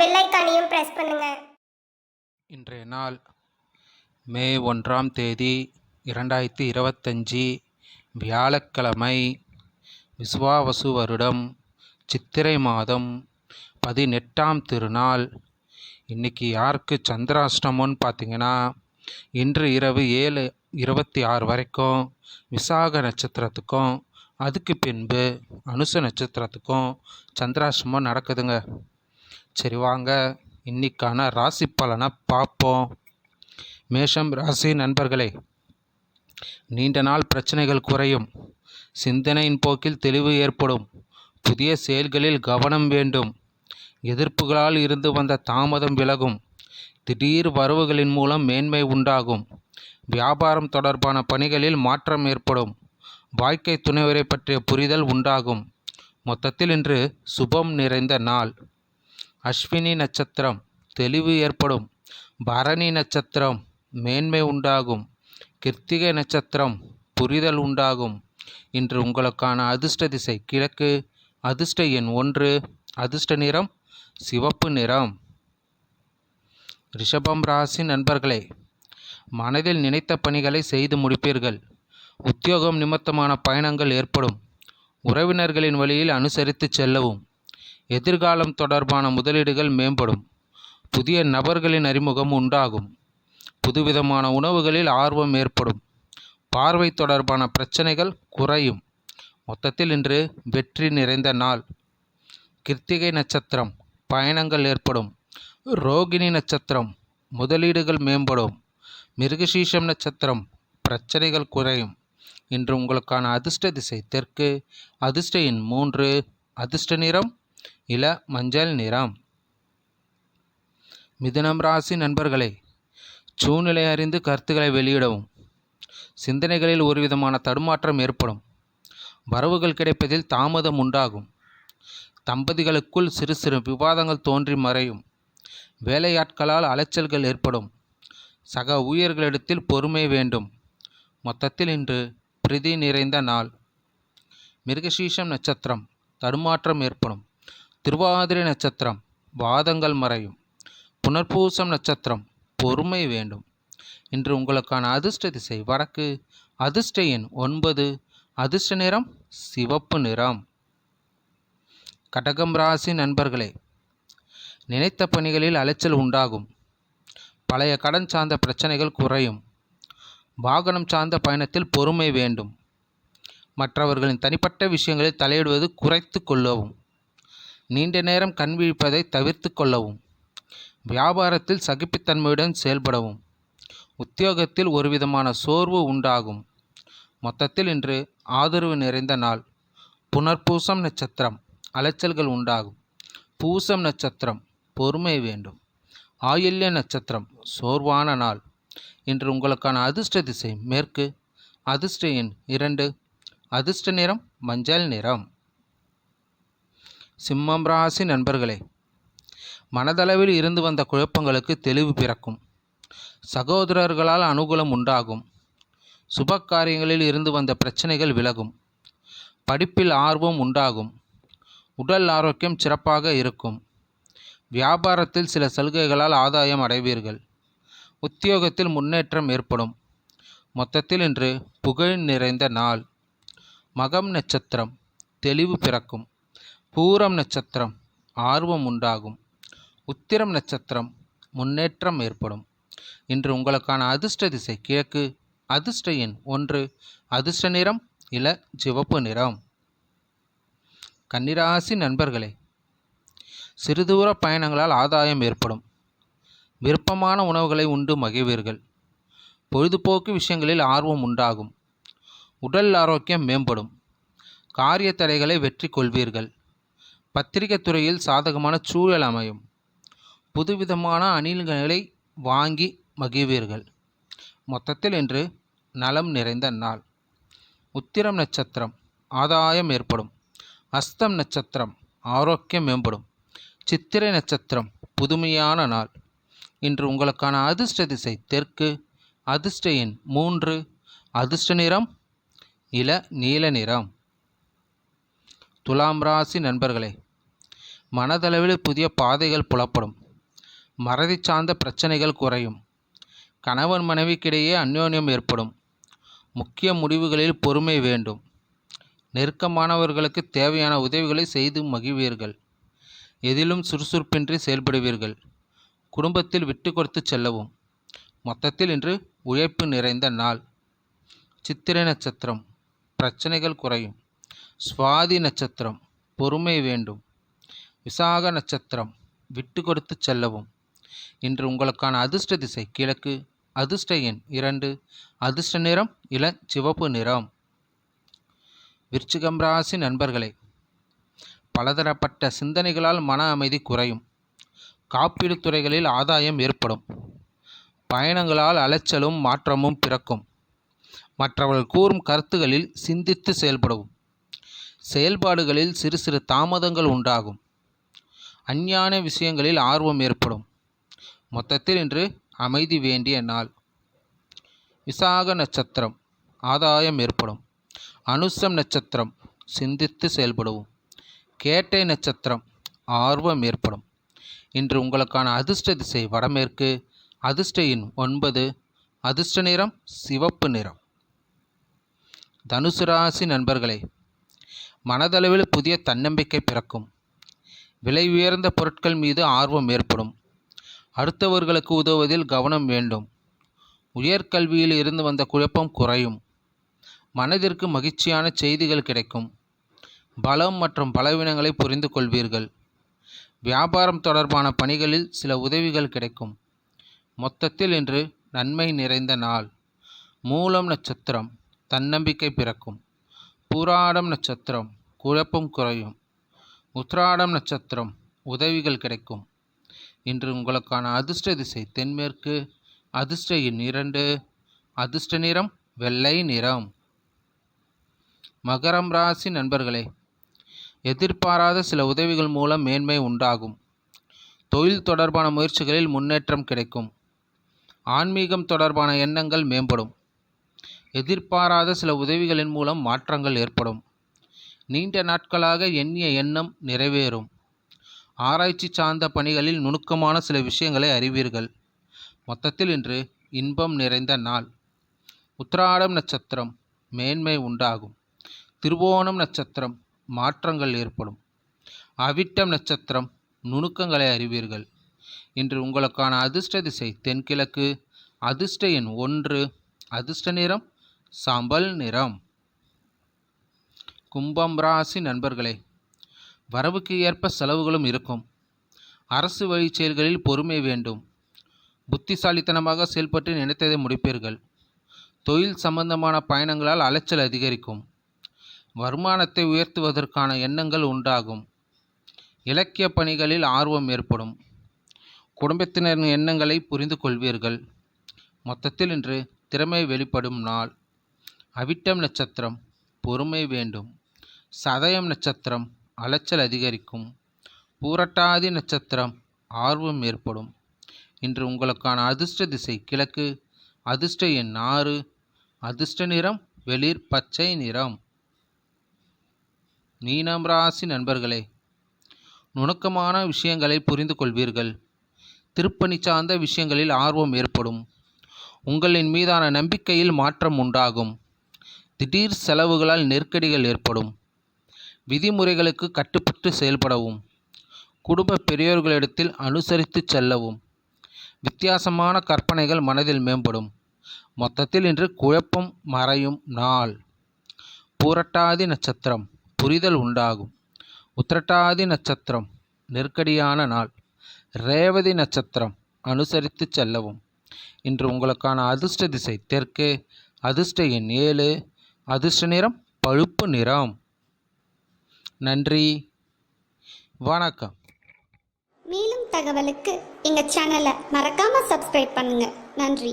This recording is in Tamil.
பெல் ஐக்கானையும் பிரஸ் பண்ணுங்க. இன்றைய நாள் மே ஒன்றாம் தேதி இரண்டாயிரத்தி இருபத்தஞ்சி வியாழக்கிழமை விஸ்வாவசு வருடம் சித்திரை மாதம் பதினெட்டாம் திருநாள். இன்னைக்கு யாருக்கு சந்திராஷ்டமம்னு பார்த்தீங்கன்னா இன்று இரவு ஏழு இருபத்தி ஆறு வரைக்கும் விசாக நட்சத்திரத்துக்கும் அதுக்கு பின்பு அனுச நட்சத்திரத்துக்கும் சந்திராஷ்டமம் நடக்குதுங்க. சரி வாங்க. இன்னைக்கான ராசி பலனை பார்ப்போம். மேஷம் ராசி நண்பர்களே நீண்ட நாள் பிரச்சனைகள் குறையும். சிந்தனையின் போக்கில் தெளிவு ஏற்படும். புதிய செயல்களில் கவனம் வேண்டும். எதிர்ப்புகளால் இருந்து வந்த தாமதம் விலகும். திடீர் வரவுகளின் மூலம் மேன்மை உண்டாகும். வியாபாரம் தொடர்பான பணிகளில் மாற்றம் ஏற்படும். வாழ்க்கை துணைவரை பற்றிய புரிதல் உண்டாகும். மொத்தத்தில் இன்று சுபம் நிறைந்த நாள். அஸ்வினி நட்சத்திரம் தெளிவு ஏற்படும். பரணி நட்சத்திரம் மேன்மை உண்டாகும். கிருத்திகை நட்சத்திரம் புரிதல் உண்டாகும். இன்று உங்களுக்கான அதிர்ஷ்ட திசை கிழக்கு. அதிர்ஷ்ட எண் ஒன்று அதிர்ஷ்ட நிறம் சிவப்பு நிறம். ரிஷபம் ராசி நண்பர்களே மனதில் நினைத்த பணிகளை செய்து முடிப்பீர்கள். உத்தியோகம் நிமித்தமான பயணங்கள் ஏற்படும். உறவினர்களின் வழியில் அனுசரித்து செல்லவும். எதிர்காலம் தொடர்பான முதலீடுகள் மேம்படும். புதிய நபர்களின் அறிமுகம் உண்டாகும். புதுவிதமான உணவுகளில் ஆர்வம் ஏற்படும். பார்வை தொடர்பான பிரச்சனைகள் குறையும். மொத்தத்தில் இன்று வெற்றி நிறைந்த நாள். கிருத்திகை நட்சத்திரம் பயணங்கள் ஏற்படும். ரோகிணி நட்சத்திரம் முதலீடுகள் மேம்படும். மிருகசீஷம் நட்சத்திரம் பிரச்சனைகள் குறையும். இன்று உங்களுக்கான அதிர்ஷ்ட திசை தெற்கு அதிர்ஷ்ட எண் மூன்று அதிர்ஷ்ட நிறம் இள மஞ்சள் நிறம். மிதுனம் ராசி நண்பர்களே சூழ்நிலை அறிந்து கருத்துக்களை வெளியிடவும். சிந்தனைகளில் ஒருவிதமான தடுமாற்றம் ஏற்படும். வரவுகள் கிடைப்பதில் தாமதம் உண்டாகும். தம்பதிகளுக்குள் சிறு சிறு விவாதங்கள் தோன்றி மறையும். வேலையாட்களால் அலைச்சல்கள் ஏற்படும். சக ஊழியர்களிடத்தில் பொறுமை வேண்டும். மொத்தத்தில் இன்று பிரதி நிறைந்த நாள். மிருகசீஷம் நட்சத்திரம் தடுமாற்றம் ஏற்படும். திருவாதிரை நட்சத்திரம் வாதங்கள் மறையும். புனர்பூசம் நட்சத்திரம் பொறுமை வேண்டும். இன்று உங்களுக்கான அதிர்ஷ்ட திசை வடக்கு. அதிர்ஷ்ட எண் ஒன்பது. அதிர்ஷ்ட நிறம் சிவப்பு நிறம். கடகம் ராசி நண்பர்களே நினைத்த பணிகளில் அலைச்சல் உண்டாகும். பழைய கடன் சார்ந்த பிரச்சனைகள் குறையும். வாகனம் சார்ந்த பயணத்தில் பொறுமை வேண்டும். மற்றவர்களின் தனிப்பட்ட விஷயங்களில் தலையிடுவது குறைத்து கொள்ளவும். நீண்ட நேரம் கண் விழிப்பதை தவிர்த்து கொள்ளவும். வியாபாரத்தில் சகிப்புத்தன்மையுடன் செயல்படவும். உத்தியோகத்தில் ஒருவிதமான சோர்வு உண்டாகும். மொத்தத்தில் இன்று ஆதரவு நிறைந்த நாள். புனர்பூசம் நட்சத்திரம். அலைச்சல்கள் உண்டாகும். பூசம் நட்சத்திரம். பொறுமை வேண்டும். ஆயில்ய நட்சத்திரம். சோர்வான நாள். இன்று உங்களுக்கான அதிர்ஷ்ட திசை மேற்கு. அதிர்ஷ்ட எண் இரண்டு. அதிர்ஷ்ட நிறம் மஞ்சள் நிறம். சிம்மம் ராசி நண்பர்களே மனதளவில் இருந்து வந்த குழப்பங்களுக்கு தெளிவு பிறக்கும். சகோதரர்களால் அனுகூலம் உண்டாகும். சுப காரியங்களில் இருந்து வந்த பிரச்சனைகள் விலகும். படிப்பில் ஆர்வம் உண்டாகும். உடல் ஆரோக்கியம் சிறப்பாக இருக்கும். வியாபாரத்தில் சில சலுகைகளால் ஆதாயம் அடைவீர்கள். உத்தியோகத்தில் முன்னேற்றம் ஏற்படும். மொத்தத்தில் இன்று புகழ் நிறைந்த நாள். மகம் நட்சத்திரம். தெளிவு பிறக்கும். பூரம் நட்சத்திரம் ஆர்வம் உண்டாகும். உத்திரம் நட்சத்திரம் முன்னேற்றம் ஏற்படும். இன்று உங்களுக்கான அதிர்ஷ்ட திசை கிழக்கு அதிர்ஷ்ட எண் ஒன்று அதிர்ஷ்ட நிறம் இள சிவப்பு நிறம். கன்னிராசி நண்பர்களே சிறுதூர பயணங்களால் ஆதாயம் ஏற்படும். விருப்பமான உணவுகளை உண்டு மகிழ்வீர்கள். பொழுதுபோக்கு விஷயங்களில் ஆர்வம் உண்டாகும். உடல் ஆரோக்கியம் மேம்படும். காரிய தடைகளை வெற்றி கொள்வீர்கள் பத்திரிகை துறையில் சாதகமான சூழல் அமையும். புதுவிதமான அணில்களை வாங்கி மகிழ்வீர்கள். மொத்தத்தில் இன்று நலம் நிறைந்த நாள். உத்திரம் நட்சத்திரம் ஆதாயம் ஏற்படும். அஸ்தம் நட்சத்திரம் ஆரோக்கியம் மேம்படும். சித்திரை நட்சத்திரம் புதுமையான நாள். இன்று உங்களுக்கான அதிர்ஷ்ட திசை தெற்கு அதிர்ஷ்ட எண் மூன்று அதிர்ஷ்ட நிறம் இள நீல நிறம். துலாம் ராசி நண்பர்களே மனதளவில் புதிய பாதைகள் புலப்படும். மறதி சார்ந்த பிரச்சனைகள் குறையும். கணவன் மனைவிக்கிடையே அந்யோன்யம் ஏற்படும். முக்கிய முடிவுகளில் பொறுமை வேண்டும். நெருக்கமானவர்களுக்கு தேவையான உதவிகளை செய்து மகிழ்வீர்கள். எதிலும் சுறுசுறுப்பின்றி செயல்படுவீர்கள். குடும்பத்தில் விட்டு கொடுத்து செல்லவும். மொத்தத்தில் இன்று உழைப்பு நிறைந்த நாள். சித்திரை நட்சத்திரம். பிரச்சனைகள் குறையும். சுவாதி நட்சத்திரம். பொறுமை வேண்டும். விசாக நட்சத்திரம் விட்டு கொடுத்து செல்லவும். இன்று உங்களுக்கான அதிர்ஷ்ட திசை கிழக்கு அதிர்ஷ்ட எண் இரண்டு அதிர்ஷ்ட நிறம் இள சிவப்பு நிறம். விருச்சிகம் ராசி நண்பர்களே பலதரப்பட்ட சிந்தனைகளால் மன அமைதி குறையும். காப்பீடு துறைகளில் ஆதாயம் ஏற்படும். பயணங்களால் அலைச்சலும் மாற்றமும் பிறக்கும். மற்றவர்கள் கூறும் கருத்துகளில் சிந்தித்து செயல்படவும். செயல்பாடுகளில் சிறு சிறு தாமதங்கள் உண்டாகும். அஞ்ஞான விஷயங்களில் ஆர்வம் ஏற்படும். மொத்தத்தில் இன்று அமைதி வேண்டிய நாள். விசாக நட்சத்திரம் ஆதாயம் ஏற்படும். அனுசம் நட்சத்திரம் சிந்தித்து செயல்படவும் கேட்டை நட்சத்திரம் ஆர்வம் ஏற்படும். இன்று உங்களுக்கான அதிர்ஷ்ட திசை வடமேற்கு அதிர்ஷ்ட எண் ஒன்பது அதிர்ஷ்ட நிறம் சிவப்பு நிறம். தனுசு ராசி நண்பர்களே மனதளவில் புதிய தன்னம்பிக்கை பிறக்கும். விலை உயர்ந்த பொருட்கள் மீது ஆர்வம் ஏற்படும். அடுத்தவர்களுக்கு உதவுவதில் கவனம் வேண்டும். உயர்கல்வியில் இருந்து வந்த குழப்பம் குறையும். மனதிற்கு மகிழ்ச்சியான செய்திகள் கிடைக்கும். பலம் மற்றும் பலவீனங்களை புரிந்து கொள்வீர்கள். வியாபாரம் தொடர்பான பணிகளில் சில உதவிகள் கிடைக்கும். மொத்தத்தில் இன்று நன்மை நிறைந்த நாள். மூலம் நட்சத்திரம். தன்னம்பிக்கை பிறக்கும். பூராடம் நட்சத்திரம். குழப்பம் குறையும். உத்ராடம் நட்சத்திரம் உதவிகள் கிடைக்கும். இன்று உங்களுக்கான அதிர்ஷ்ட திசை தென்மேற்கு. அதிர்ஷ்ட எண் இரண்டு. அதிர்ஷ்ட நிறம் வெள்ளை நிறம். மகரம் ராசி நண்பர்களே எதிர்பாராத சில உதவிகள் மூலம் மேன்மை உண்டாகும். தொழில் தொடர்பான முயற்சிகளில் முன்னேற்றம் கிடைக்கும். ஆன்மீகம் தொடர்பான எண்ணங்கள் மேம்படும். எதிர்பாராத சில உதவிகளின் மூலம் மாற்றங்கள் ஏற்படும். நீண்ட நாட்களாக எண்ணிய எண்ணம் நிறைவேறும். ஆராய்ச்சி சார்ந்த பணிகளில் நுணுக்கமான சில விஷயங்களை அறிவீர்கள். மொத்தத்தில் இன்று இன்பம் நிறைந்த நாள். உத்திராடம் நட்சத்திரம் மேன்மை உண்டாகும். திருவோணம் நட்சத்திரம் மாற்றங்கள் ஏற்படும். அவிட்டம் நட்சத்திரம் நுணுக்கங்களை அறிவீர்கள். இன்று உங்களுக்கான அதிர்ஷ்ட திசை தென்கிழக்கு. அதிர்ஷ்ட எண் ஒன்று அதிர்ஷ்ட நிறம் சாம்பல் நிறம். கும்பம் ராசி நண்பர்களே வரவுக்கு ஏற்ப செலவுகளும் இருக்கும். அரசு வழி செயல்களில் பொறுமை வேண்டும். புத்திசாலித்தனமாக செயல்பட்டு நினைத்ததை முடிப்பீர்கள். தொழில் சம்பந்தமான பயணங்களால் அலைச்சல் அதிகரிக்கும். வருமானத்தை உயர்த்துவதற்கான எண்ணங்கள் உண்டாகும். இலக்கிய பணிகளில் ஆர்வம் ஏற்படும். குடும்பத்தினரின் எண்ணங்களை புரிந்து கொள்வீர்கள். மொத்தத்தில் இன்று திறமை வெளிப்படும் நாள். அவிட்டம் நட்சத்திரம். பொறுமை வேண்டும். சதயம் நட்சத்திரம் அலைச்சல் அதிகரிக்கும். பூரட்டாதி நட்சத்திரம் ஆர்வம் ஏற்படும். இன்று உங்களுக்கான அதிர்ஷ்ட திசை கிழக்கு. அதிர்ஷ்ட எண் ஆறு. அதிர்ஷ்ட நிறம் வெளிர் பச்சை நிறம். மீனம் ராசி நண்பர்களே நுணுக்கமான விஷயங்களை புரிந்து கொள்வீர்கள். திருப்பணி சார்ந்த விஷயங்களில் ஆர்வம் ஏற்படும். உங்களின் மீதான நம்பிக்கையில் மாற்றம் உண்டாகும். திடீர் செலவுகளால் நெருக்கடிகள் ஏற்படும். விதிமுறைகளுக்கு கட்டுப்பட்டு செயல்படவும். குடும்ப பெரியோர்களிடத்தில் அனுசரித்து செல்லவும். வித்தியாசமான கற்பனைகள் மனதில் மேம்படும். மொத்தத்தில் இன்று குழப்பம் மறையும் நாள். பூரட்டாதி நட்சத்திரம் புரிதல் உண்டாகும். உத்திரட்டாதி நட்சத்திரம் நெருக்கடியான நாள். ரேவதி நட்சத்திரம் அனுசரித்து செல்லவும். இன்று உங்களுக்கான அதிர்ஷ்ட திசை தெற்கு அதிர்ஷ்ட எண் ஏழு அதிர்ஷ்ட நிறம் பழுப்பு நிறம். நன்றி. வணக்கம். மேலும் தகவலுக்கு எங்கள் சேனலை மறக்காமல் சப்ஸ்கிரைப் பண்ணுங்கள் நன்றி.